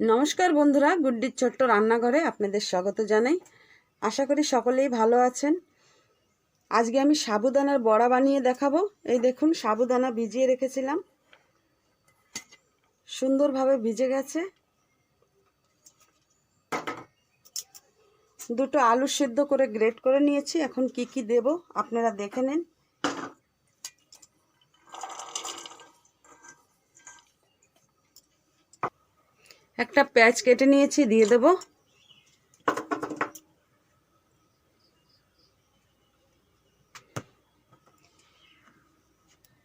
নমস্কার বন্ধুরা, গুড্ডির ছোট্ট রান্নাঘরে আপনাদের স্বাগত জানাই। আশা করি সকলেই ভালো আছেন। আজকে আমি সাবুদানার বড়া বানিয়ে দেখাবো। এই দেখুন, সাবুদানা ভিজিয়ে রেখেছিলাম। সুন্দরভাবে ভিজে গেছে। দুটো আলু সিদ্ধ করে গ্রেট করে নিয়েছি। এখন কি কি দেব আপনারা দেখে নেন। একটা পেঁয়াজ কেটে নিয়েছি, দিয়ে দেব।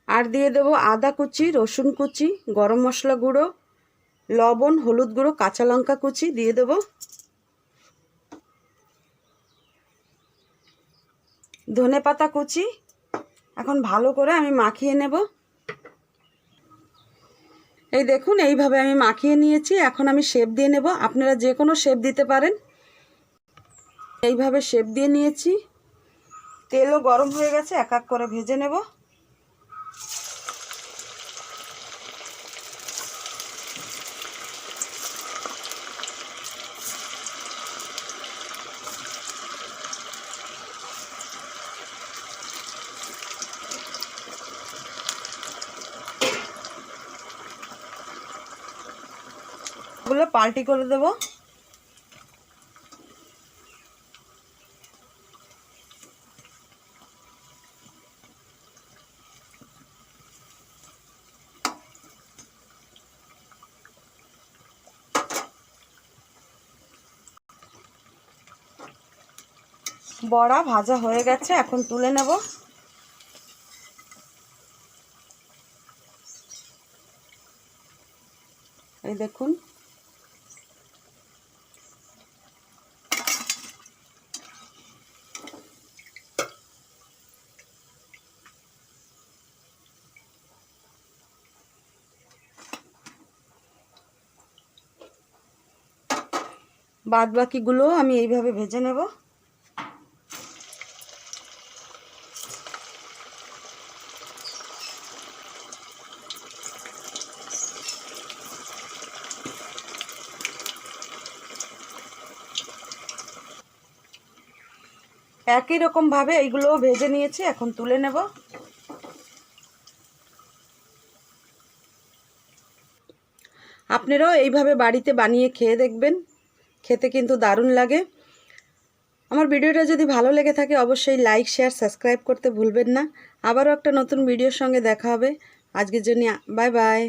আর দিয়ে দেব আদা কুচি, রসুন কুচি, গরম মশলা গুঁড়ো, লবণ, হলুদ গুঁড়ো, কাঁচা লঙ্কা কুচি, দিয়ে দেব। ধনে পাতা কুচি, এখন ভালো করে আমি মাখিয়ে নেব। এই দেখুন, এইভাবে আমি মাখিয়ে নিয়েছি। এখন আমি শেপ দিয়ে নেব। আপনারা যে কোনো শেপ দিতে পারেন। এইভাবে শেপ দিয়ে নিয়েছি। তেলও গরম হয়ে গেছে, এক এক করে ভেজে নেব। গুলো পাল্টি করে দেব। বড়া ভাজা হয়ে গেছে এখন তুলে নেব। এই দেখুন। বাদ বাকিগুলো আমি এইভাবে ভেজে নেব। একই রকমভাবে এইগুলোও ভেজে নিয়েছি, এখন তুলে নেব। আপনারাও এইভাবে বাড়িতে বানিয়ে খেয়ে দেখবেন। খেতে কিন্তু দারুণ লাগে। আমার ভিডিওটা যদি ভালো লেগে থাকে অবশ্যই লাইক, শেয়ার, সাবস্ক্রাইব করতে ভুলবেন না। আবারও একটা নতুন ভিডিওর সঙ্গে দেখা হবে। আজকের জন্য, বাই বাই।